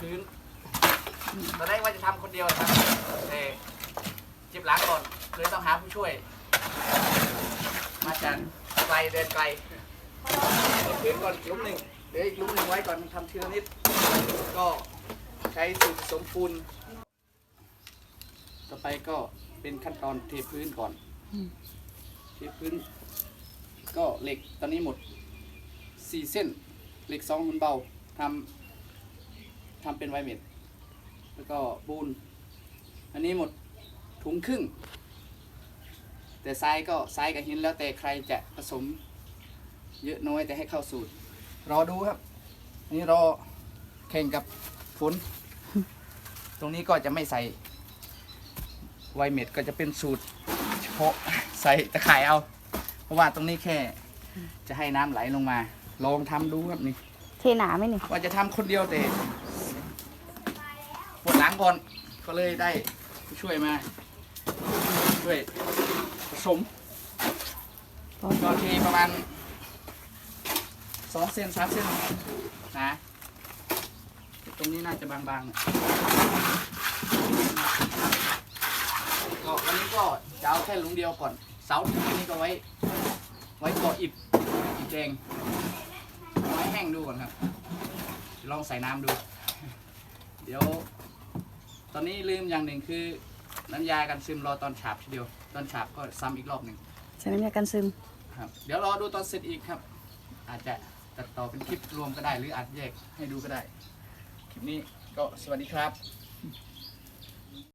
พื้นตอนแรกว่าจะทำคนเดียวนะครับแต่เจ็บหลังก่อนเลยต้องหาผู้ช่วย มาจากไกลเดินไกลเทพื้นก่อนหลุมหนึ่งเดี๋ยวอีกหลุมหนึ่งไว้ก่อนทำทีละนิด ก็ใช้สูตรผสมปูนต่อไปก็เป็นขั้นตอนเทพื้นก่อน เทพื้น ก็เหล็กตอนนี้หมดสี่เส้น เหล็กสองหุ่นเบา ทำทำเป็นไวเม็ดแล้วก็ปูนอันนี้หมดถุงครึ่ง แต่ทรายก็ทรายกับหินแล้วแต่ใครจะผสมเยอะน้อยแต่ให้เข้าสูตร รอดูครับ อันนี้รอแข่งกับฝน ตรงนี้ก็จะไม่ใส่ไวเม็ดก็จะเป็นสูตรเฉพาะใส่ตะข่ายเอา เพราะว่าตรงนี้แค่จะให้น้ำไหลลงมา ลองทำดูครับนี่ เทหนาไหมนี่ว่าจะทำคนเดียวแต่ปวดหลังก่อนก็เลยได้ผู้ช่วยมาช่วยผสมก็ทีประมาณสองเซนสามเซนนะตรงนี้น่าจะบางๆเนี่ยก็วันนี้ก็จะเอาแค่หลุมเดียวก่อน เสาที่นี่ก็ไว้ ไว้ก่ออิฐอิฐแดง ว้แห้งดูก่อนครับ ลองใส่น้ำดู เดี๋ยว ตอนนี้ลืมอย่างหนึ่งคือ น้ำยากันซึมรอตอนฉาบทีเดียว ตอนฉาบก็ซ้ำอีกรอบหนึ่งใช้น้ำยากันซึมครับ เดี๋ยวรอดูตอนเสร็จอีกครับ อาจจะตัดต่อเป็นคลิปรวมก็ได้ หรืออาจแยกให้ดูก็ได้ คลิปนี้ก็สวัสดีครับ